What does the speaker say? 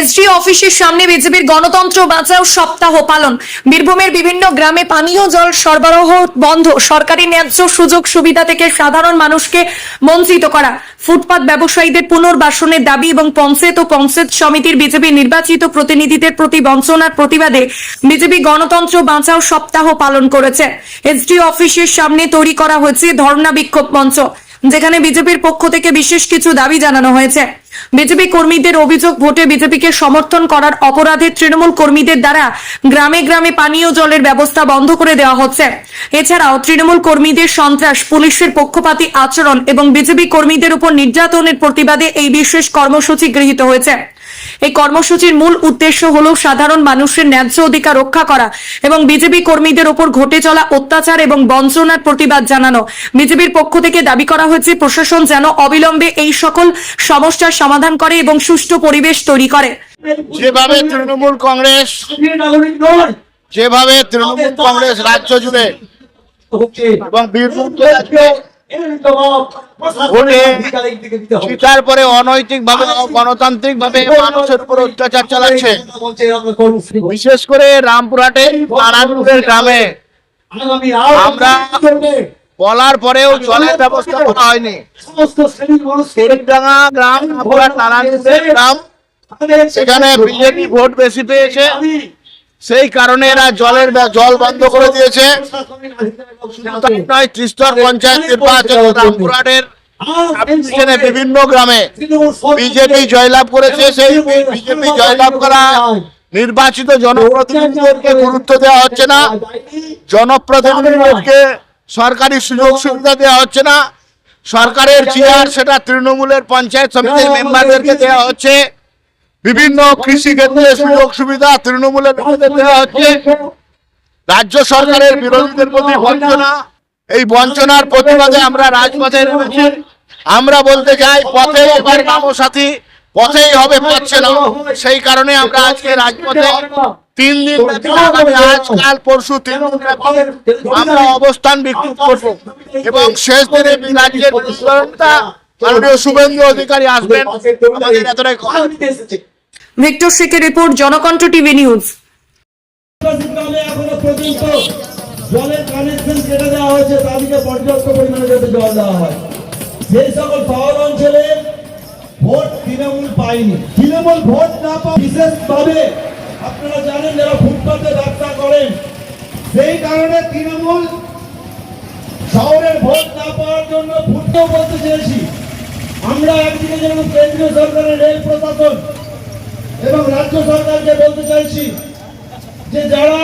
SD অফিসের সামনে বিজেপির গণতন্ত্র বাঁচাও সপ্তাহ পালন। বীরভূমের বিভিন্ন গ্রামে পানীয় জল সরবরাহ বন্ধ। সরকারি ন্যায্য সুযোগ সুবিধা থেকে সাধারণ মানুষকে বঞ্চিত করা। ফুটপাত ব্যবসায়ীদের পুনর্বাসনের দাবি এবং পঞ্চায়েত ও পঞ্চায়েত সমিতির বিজেপি নির্বাচিত প্রতিনিধিদের প্রতি বঞ্চনার প্রতিবাদে বিজেপি গণতন্ত্র বাঁচাও সপ্তাহ পালন করেছে। এসডি অফিসের সামনে তৈরি করা হয়েছে ধর্ণা বিক্ষোভ মঞ্চ, যেখানে বিজেপির পক্ষ থেকে বিশেষ কিছু দাবি জানানো হয়েছে। বিজেপি কর্মীদের অভিযোগ, ভোটে বিজেপিকে সমর্থন করার অপরাধে তৃণমূল কর্মীদের দ্বারা গ্রামে গ্রামে পানীয় জলের ব্যবস্থা বন্ধ করে দেওয়া হচ্ছে। এছাড়াও তৃণমূল কর্মীদের সন্ত্রাস, পুলিশের পক্ষপাতী আচরণ এবং বিজেপি কর্মীদের উপর নির্যাতনের প্রতিবাদে এই বিশেষ কর্মসূচি গৃহীত হয়েছে। এই কর্মসূচির মূল উদ্দেশ্য হল সাধারণ মানুষের ন্যায্য অধিকার রক্ষা করা এবং বিজেপি কর্মীদের ওপর ঘটে চলা অত্যাচার এবং বঞ্চনার প্রতিবাদ জানানো। বিজেপির পক্ষ থেকে দাবি করা হয়েছে, প্রশাসন যেন অবিলম্বে এই সকল সমস্যার সমাধান করে এবং সুষ্ঠু পরিবেশ তৈরি করে। যেভাবে তৃণমূল কংগ্রেস, যেভাবে তৃণমূল কংগ্রেস রাজ্য জুড়ে এবং অনৈতিক ভাবে গণতান্ত্রিক ভাবে মানুষের উপর অত্যাচার চালাচ্ছে। বিশেষ করে রামপুরহাটে গ্রামে। আমরা বলার পরেও জলের ব্যবস্থা করা হয়নি। গ্রাম গ্রাম সেখানে বিজেপি ভোট বেশি পেয়েছে। সেই কারণে এরা জলের জল বন্ধ করে দিয়েছে। তাই নয় ত্রিস্তর পঞ্চায়েত নির্বাচন রামপুরহাটের বিভিন্ন গ্রামে বিজেপি জয়লাভ করেছে। সেই বিজেপি জয়লাভ করা নির্বাচিত জনপ্রতিনিধিদেরকে গুরুত্ব দেওয়া হচ্ছে না। জনপ্রতিনিধিদেরকে সরকারি সুযোগ সুবিধা দেওয়া হচ্ছে না। সরকারের চেয়ার সেটা তৃণমূলের পঞ্চায়েত সমিতির মেম্বারদেরকে দেওয়া হচ্ছে। বিভিন্ন কৃষি ক্ষেত্রে সুযোগ সুবিধা তৃণমূলের দেওয়া হচ্ছে। রাজ্য সরকারের বিরোধীদের প্রতি বঞ্চনা এই বঞ্চনার প্রতিবাদে আমরা রাজপথে নেমেছি। আমরা বলতে চাই পথে এবার নামো সাথী। পথেই হবে পাচ্ছে না সেই কারণে আমরা আজকে রাজপথে তিন দিন আজকাল পরশু তিন দিন আমরা অবস্থান বিক্ষোভ করব। এবং শেষ দিনে রাজ্যের মাননীয় শুভেন্দু অধিকারী আসবেন। আমাদের এতটাই ভিক্টর শেখের রিপোর্ট জনকণ্ঠ টিভি নিউজ। জলের কানেকশন কেটে দেওয়া হয়েছে তাদেরকে পর্যাপ্ত পরিমাণে যাতে জল দেওয়া হয়। সেই সকল শহর অঞ্চলে ভোট তৃণমূল পায়নি। তৃণমূল ভোট না পাওয়া বিশেষভাবে আপনারা জানেন যারা ফুটপাতে ব্যবসা করেন, সেই কারণে তৃণমূল শহরের ভোট না পাওয়ার জন্য ফুটতেও বলতে চেয়েছি। আমরা একদিকে যেমন কেন্দ্রীয় সরকারের রেল প্রশাসন এবং রাজ্য সরকারকে বলতে চাইছি যে যারা